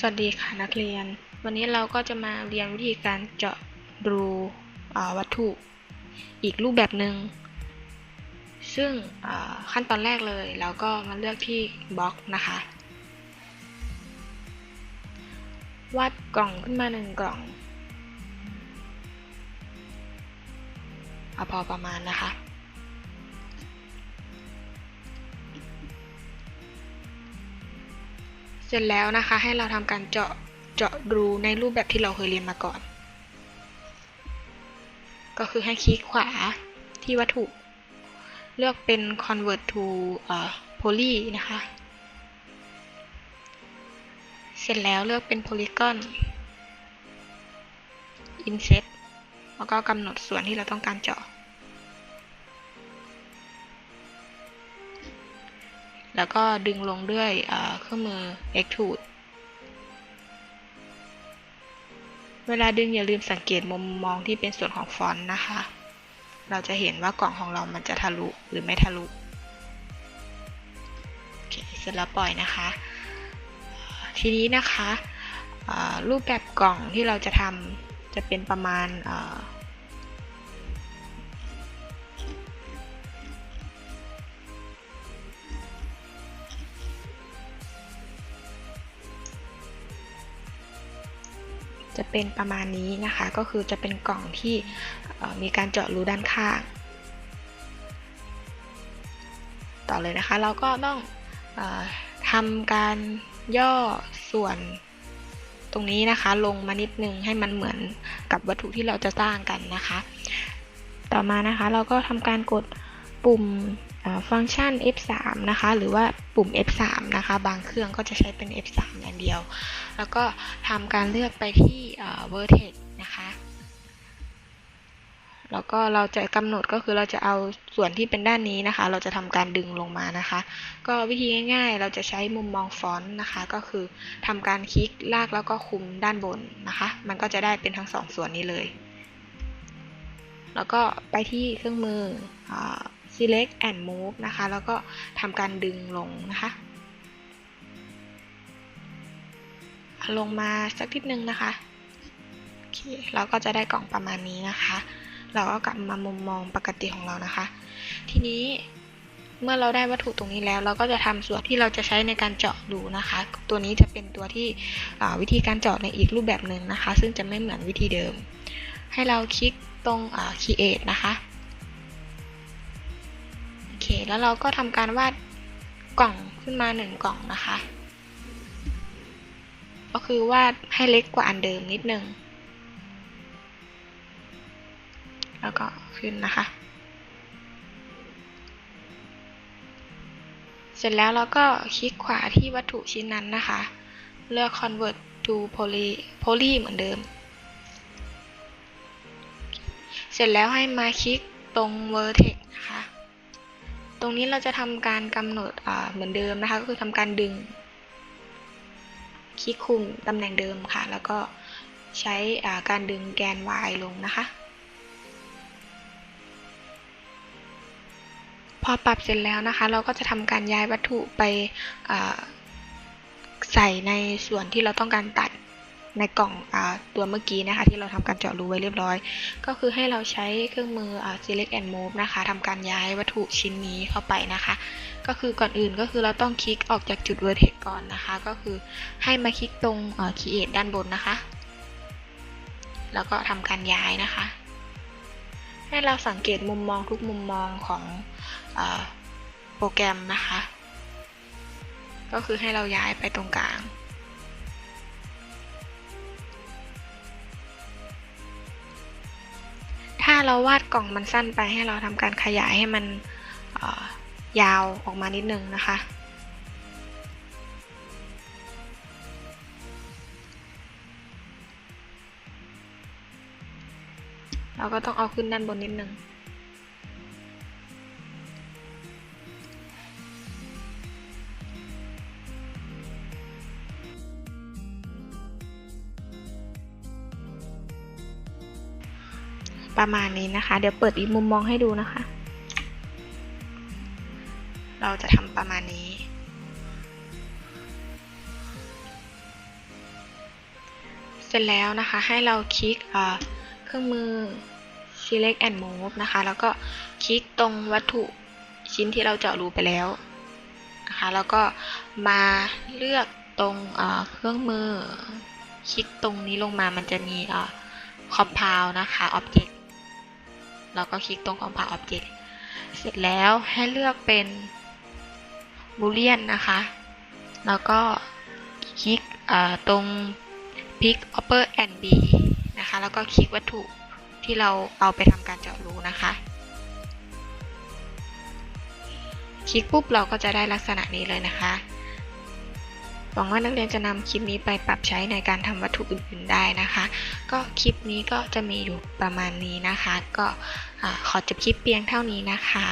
สวัสดีค่ะนักเรียน วันนี้เราก็จะมาเรียนวิธีการเจาะรูวัตถุอีกรูปแบบหนึ่งซึ่งขั้นตอนแรกเลยเราก็มาเลือกที่บล็อกนะคะ วาดกล่องขึ้นมาหนึ่งกล่องเอาพอประมาณนะคะ เสร็จแล้วนะคะให้เราทำการเจาะเจาะรูในรูปแบบที่เราเคยเรียนมาก่อน ก็คือให้คลิกขวาที่วัตถุ เลือกเป็น convert to poly นะคะ เสร็จแล้วเลือกเป็น polygon inset แล้วก็กำหนดส่วนที่เราต้องการเจาะ แล้วก็ดึงลงด้วยเครื่องมือ extrude เวลาดึงอย่าลืมสังเกตมุมมองที่เป็นส่วนของฟอนต์นะคะ เราจะเห็นว่ากล่องของเรามันจะทะลุหรือไม่ทะลุ โอเค เสร็จแล้วปล่อยนะคะ ทีนี้นะคะ รูปแบบกล่องที่เราจะทำจะเป็นประมาณ จะเป็นประมาณนี้นะคะ ก็คือจะเป็นกล่องที่มีการเจาะรูด้านข้าง ต่อเลยนะคะเราก็ต้องอทำการย่อส่วนตรงนี้นะคะ ลงมานิดนึงให้มันเหมือนกับวัตถุที่เราจะสร้างกันนะคะ ต่อมานะคะเราก็ทำการกดปุ่มฟังก์ชัน F3 นะคะ หรือว่าปุ่ม F3 นะคะ บางเครื่องก็จะใช้เป็น F3 อย่างเดียว แล้วก็ทำการเลือกไปที่เอ่อ vertex นะคะ แล้วก็เราจะกำหนดก็คือเราจะเอาส่วนที่เป็นด้านนี้นะคะ เราจะทำการดึงลงมานะคะ ก็วิธีง่ายๆ เราจะใช้มุมมองฟอนต์นะคะ ก็คือทำการคลิกลากแล้วก็คุมด้านบนนะคะ มันก็จะได้เป็นทั้งสองส่วนนี้เลย แล้วก็ไปที่เครื่องมืออ select and move นะคะ แล้วก็ทำการดึงลงนะคะ ลงมาสักนิดนึงนะคะโอเคเราก็จะได้กล่องประมาณนี้นะคะ เราก็กลับมามุมมองปกติของเรานะคะ ทีนี้เมื่อเราได้วัตถุตรงนี้แล้ว เราก็จะทำส่วนที่เราจะใช้ในการเจาะรูนะคะ ตัวนี้จะเป็นตัวที่วิธีการเจาะในอีกรูปแบบหนึ่งนะคะ ซึ่งจะไม่เหมือนวิธีเดิม ให้เราคลิกตรง create นะคะโอเคแล้วเราก็ทำการวาดกล่องขึ้นมาหนึ่งกล่องนะคะ คือวาดให้เล็กกว่าอันเดิมนิดนึง แล้วก็ขึ้นนะคะ เสร็จแล้วเราก็คลิกขวาที่วัตถุชิ้นนั้นนะคะ เลือก convert to poly poly เหมือนเดิม เสร็จแล้วให้มาคลิกตรง vertex นะคะ ตรงนี้เราจะทำการกำหนดเหมือนเดิมนะคะ ก็คือทำการดึง คลิกคุมตำแหน่งเดิมค่ะ แล้วก็ใช้การดึงแกน y ลงนะคะ พอปรับเสร็จแล้วนะคะ เราก็จะทำการย้ายวัตถุไปใส่ในส่วนที่เราต้องการตัด ในกล่องอตัวเมื่อกี้นะคะ ที่เราทำการเจาะรูไว้เรียบร้อย ก็คือให้เราใช้เครื่องมือ select and move นะคะทำการย้ายวัตถุชิ้นนี้เข้าไปนะคะ ก็คือก่อนอื่นก็คือเราต้องคลิกออกจากจุด vertex ก่อนนะคะ ก็คือให้มาคลิกตรง create ด้านบนนะคะ แล้วก็ทำการย้ายนะคะ ให้เราสังเกตมุมมองทุกมุมมองของอโปรแกรมนะคะ ก็คือให้เราย้ายไปตรงกลาง เราวาดกล่องมันสั้นไปให้เราทำการขยายให้มันยาวออกมานิดนึงนะคะ เราก็ต้องเอาขึ้นด้านบนนิดนึง ประมาณนี้นะคะ เดี๋ยวเปิดอีกมุมมองให้ดูนะคะ เราจะทำประมาณนี้ เสร็จแล้วนะคะให้เราคลิกเครื่องมือ select and move นะคะ แล้วก็คลิกตรงวัตถุชิ้นที่เราเจาะรูไปแล้วนะคะ แล้วก็มาเลือกตรงเครื่องมือ คลิกตรงนี้ลงมามันจะมีอ่า compound นะคะ object แล้วก็คลิกตรง compound object เสร็จแล้วให้เลือกเป็น boolean นะคะ แล้วก็คลิกตรง pick upper and b นะคะ แล้วก็คลิกวัตถุที่เราเอาไปทำการเจาะรูนะคะ คลิกปุ๊บเราก็จะได้ลักษณะนี้เลยนะคะ หวังว่านักเรียนจะนำคลิปนี้ไปปรับใช้ในการทำวัตถุอื่นๆได้นะคะ ก็คลิปนี้ก็จะมีอยู่ประมาณนี้นะคะ ก็อขอจบคลิปเพียงเท่านี้นะคะ